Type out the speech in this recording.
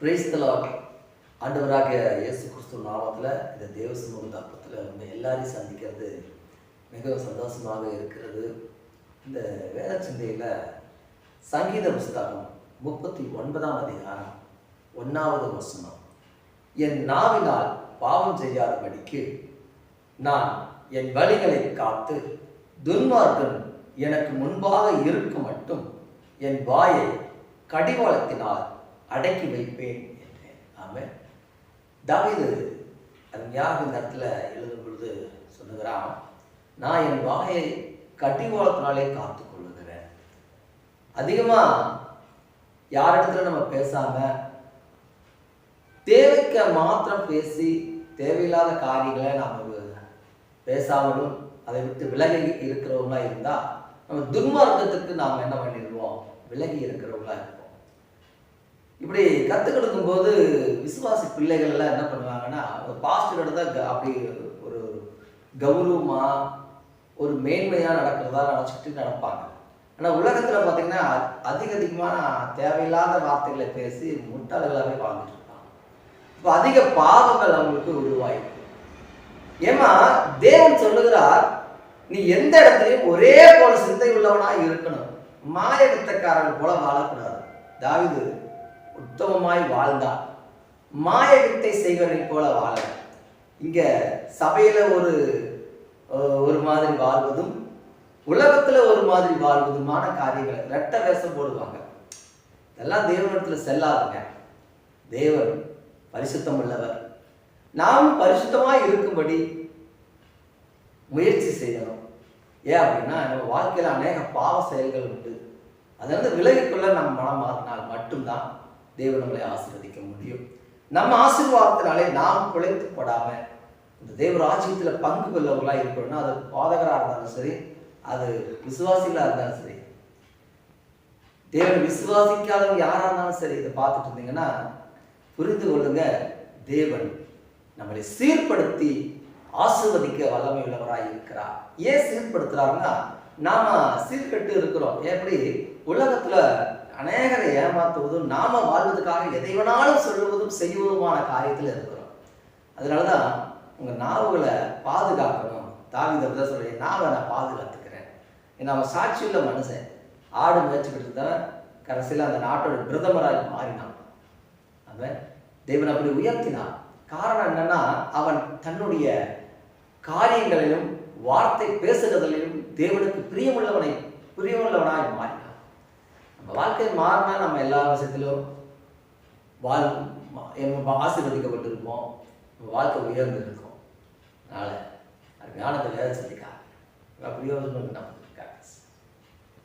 Praise the Lord ஆண்டவராக இயேசு கிறிஸ்துவ நாமத்தில் இந்த தேவ சமூக தாக்கத்தில் நம்ம எல்லாரையும் சந்திக்கிறது மிகவும் சந்தோஷமாக இருக்கிறது. இந்த வேத சிந்தையில் சங்கீத புஸ்தகம் முப்பத்தி ஒன்பதாம் அதிகாரம் ஒன்றாவது வசனம். என் நாவினால் பாவம் செய்யாதபடிக்கு நான் என் வழிகளை காத்து துன்மார்க்கன் எனக்கு முன்பாக இருக்கும் மட்டும் என் வாயை கடிவாளத்தினால் அடக்கி வைப்பேன் என்று. ஆமென். தாவிது அந்த இந்த இடத்துல எழுதும் பொழுது சொல்லுகிறான் நான் என் வாயை கட்டிவாளத்தினாலே காத்து கொள்ளுகிறேன். அதிகமாக யாரிடத்துல நம்ம பேசாம தேவைக்க மாத்திரம் பேசி தேவையில்லாத காரியங்களை நாம் பேசாமலும் அதை விட்டு விலகி இருக்கிறவங்களா இருந்தால் நம்ம துன்மார்க்கத்துக்கு நாம் என்ன பண்ணிடுவோம்? விலகி இருக்கிறவங்களா இருப்போம். இப்படி கற்றுக் கொடுக்கும்போது விசுவாசி பிள்ளைகள் எல்லாம் என்ன பண்ணுவாங்கன்னா ஒரு பாஸ்டர் தான் க- அப்படி ஒரு கௌரவமா ஒரு மேன்மையா நடக்கிறதா நினச்சிட்டு நடப்பாங்க. ஆனால் உலகத்தில் பார்த்தீங்கன்னா அதிக அதிகமான தேவையில்லாத வார்த்தைகளை பேசி முட்டாளர்களாகவே வாழ்ந்துட்டு இருப்பாங்க இப்போ அதிக பாவங்கள் அவங்களுக்கு உருவாயிருக்கு. ஏமா தேவன் சொல்லுகிறார் நீ எந்த இடத்துலையும் ஒரே போல சிந்தை உள்ளவனா இருக்கணும். மாய போல வாழக்கூடாது. தாவிது உத்தமமாய் வாழ்ந்தார். மாய வித்தை செய்வனை போல வாழ. இங்க சபையில ஒரு ஒரு மாதிரி வாழ்வதும் உலகத்துல ஒரு மாதிரி வாழ்வதுமான காரியங்கள் ரெட்ட வேஷம் போடுவாங்க. இதெல்லாம் தேவனிடத்துல செல்லாதுங்க. தேவன் பரிசுத்தம் உள்ளவர். நாம் பரிசுத்தமாய் இருக்கும்படி முயற்சி செய்யணும் ஏன் அப்படின்னா நம்ம வாழ்க்கையில அநேக பாவ செயல்கள் உண்டு. அதிலிருந்து விலகிக்கொள்ள நம்ம மனம் மாறினால் மட்டும்தான் தேவன் நம்மளை ஆசீர்வதிக்க முடியும். நம்ம ஆசீர்வாதத்தினாலே நாம் குலைத்து இந்த தேவ ராஜ்யத்தில் பங்கு கொள்ளவங்களா இருக்கணும்னா அது பாதகராக இருந்தாலும் சரி அது விசுவாசிகளாக இருந்தாலும் சரி தேவன் விசுவாசிக்காதவங்க யாரா இருந்தாலும் சரி இதை பார்த்துட்டு இருந்தீங்கன்னா புரிந்து கொள்ளுங்க தேவன் நம்மளை சீர்படுத்தி ஆசீர்வதிக்க வல்லமை உள்ளவராக இருக்கிறார். ஏன் சீர்படுத்துறாருன்னா நாம சீர்கெட்டு இருக்கிறோம். எப்படி உலகத்துல அநேகரை ஏமாத்துவதும் நாம வாழ்வதற்காக எதை வேணாலும் சொல்லுவதும் செய்வதுமான காரியத்தில் இருக்கிறோம். அதனாலதான் உங்க நாவுகளை பாதுகாக்கணும். தாவித தான் சொல்றேன் நாவை நான் பாதுகாத்துக்கிறேன். ஏன்னா அவன் சாட்சியுள்ள மனுஷன். ஆடு மேய்ச்சிக்கிட்டு தான் கடைசியில் அந்த நாட்டோட பிரதமராக மாறினான். அவன் தேவன் அப்படி உயர்த்தினான். காரணம் என்னன்னா அவன் தன்னுடைய காரியங்களிலும் வார்த்தை பேசுகிறதிலும் தேவனுக்கு பிரியமுள்ளவனை பிரியமுள்ளவனாய் மாறினான். வாழ்க்கை மாறினா நம்ம எல்லா விஷயத்திலும் வாழ் ஆசீர்வதிக்கப்பட்டிருப்போம். நம்ம வாழ்க்கை உயர்ந்து இருக்கும் அதனால அருமையான இந்த வேலை சொல்லிக்கா பிரயோஜனம் நமக்கு